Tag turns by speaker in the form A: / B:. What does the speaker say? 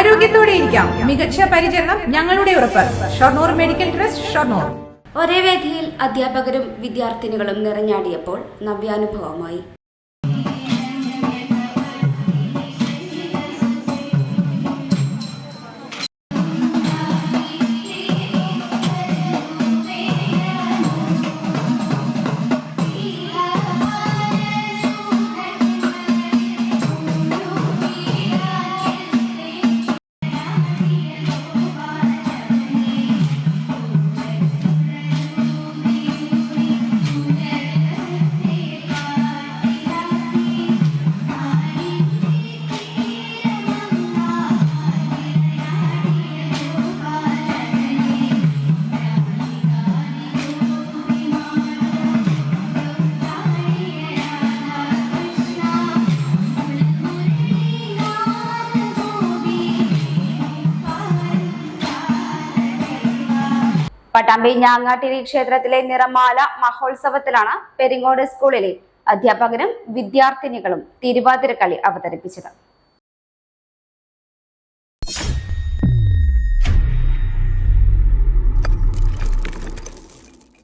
A: ആരോഗ്യത്തോടെ ഇരിക്കാം. മികച്ച പരിചരണം ഞങ്ങളുടെ ഉറപ്പ്. Shoranur medical trust Shoranur.
B: ഒരേ വേദിയിൽ അധ്യാപകരും വിദ്യാർത്ഥിനികളും നിറഞ്ഞാടിയപ്പോൾ നവ്യാനുഭവമായി. പട്ടാമ്പി ഞാങ്ങാട്ടിരി ക്ഷേത്രത്തിലെ നിറമാല മഹോത്സവത്തിലാണ് പെരിങ്ങോട് സ്കൂളിലെ അധ്യാപകരും വിദ്യാർത്ഥിനികളും തിരുവാതിരക്കളി അവതരിപ്പിച്ചത്.